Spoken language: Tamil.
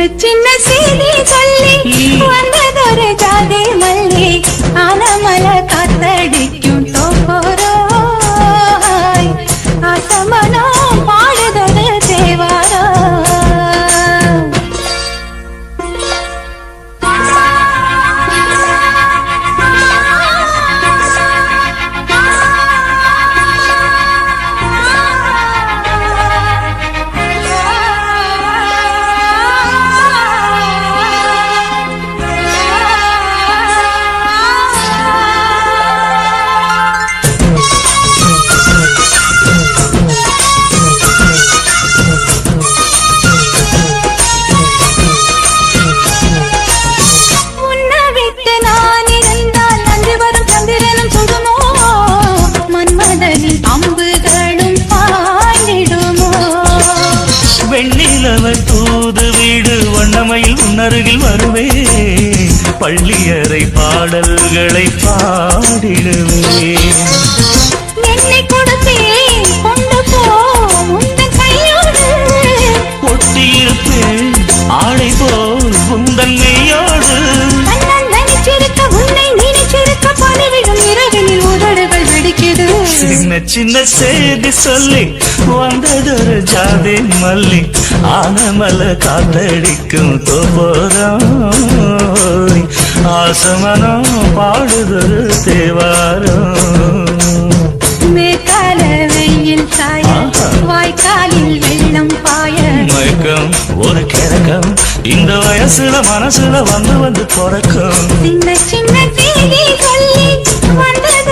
சின்ன செய்தி சொல்லி வந்ததொரு ஜாதி மல்லி ஆனமல அவர் தூது வீடு வண்ணமையில் உன்னருகில் வருவே பள்ளியறை பாடல்களை பா சின்ன செய்தி சொல்லி வந்ததொரு ஜாதி மல்லி ஆனமல காத்தடிக்கும் தோபோராய் ஆசமனம் பாடுதொரு தேவாரம். மேற்கால வெயில் ஆஹா. வாய்க்காலில் வெள்ளம் பாய. மயக்கம் ஒரு கிறக்கம். இந்த வயசுல மனசுல வந்து வந்து பிறக்கும். சின்ன சின்ன செய்தி சொல்லி வந்தது